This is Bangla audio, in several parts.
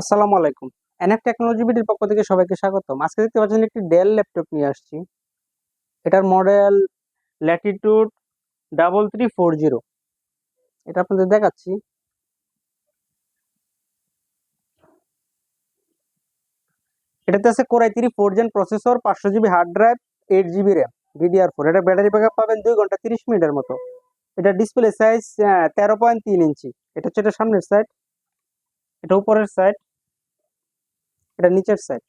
আসসালামু আলাইকুম। এনএফ টেকনোলজি বিডির পক্ষ থেকে সবাইকে স্বাগতম। আজকে দেখতে পাচ্ছেন একটি ডেল ল্যাপটপ নিয়ে আসছি। এটার model latitude double three four zero এটা আপনাদের দেখাচ্ছি। এটাতে আছে core i three four gen processor পাঁচশো GB hard drive eight GB RAM DDR four এটা ব্যাটারি ব্যাকআপ পাবেন দুই ঘণ্টা তিরিশ মিনিটের মতো। এটা ডিসপ্লে সাইজ তেরো পয়েন্ট তিন ইঞ্চি এটা হচ্ছে এটা সামনের সাইড এটা উপরের সাইড এটা নিচের সাইড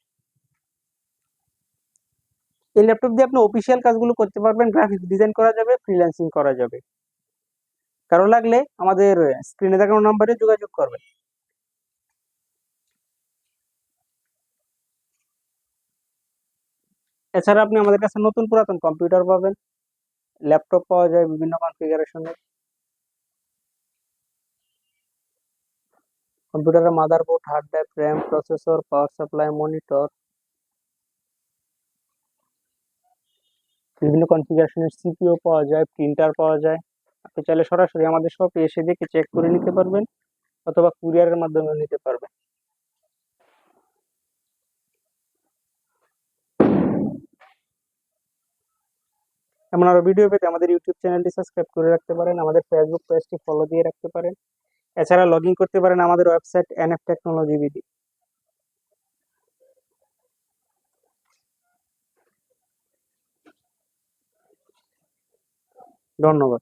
এই ল্যাপটপ দিয়ে আপনি অফিসিয়াল কাজগুলো করতে পারবেন গ্রাফিক্স ডিজাইন করা যাবে ফ্রিল্যান্সিং করা যাবে। কারও লাগলে আমাদের স্ক্রিনে দেখানো নাম্বারে যোগাযোগ করবেন। এছাড়া আপনি আমাদের কাছে নতুন পুরাতন কম্পিউটার পাবেন। ল্যাপটপ পাওয়া যায় বিভিন্ন কনফিগারেশনের কম্পিউটারের motherboard, hard drive, RAM, processor, power supply, monitor, বিভিন্ন কনফিগারেশনের সিপিও পাওয়া যায়, প্রিন্টার পাওয়া যায়। আপনি চাইলে সরাসরি আমাদের শপে এসে দেখে চেক করে নিতে পারবেন অথবা কুরিয়ারের মাধ্যমে নিতে পারবেন। এমন আরও ভিডিও পেতে আমাদের ইউটিউব চ্যানেলটি সাবস্ক্রাইব করে রাখতে পারেন, আমাদের ফেসবুক পেজটি ফলো দিয়ে রাখতে পারেন। এছাড়া লগ করতে পারেন আমাদের website N F technology BD ধন্যবাদ।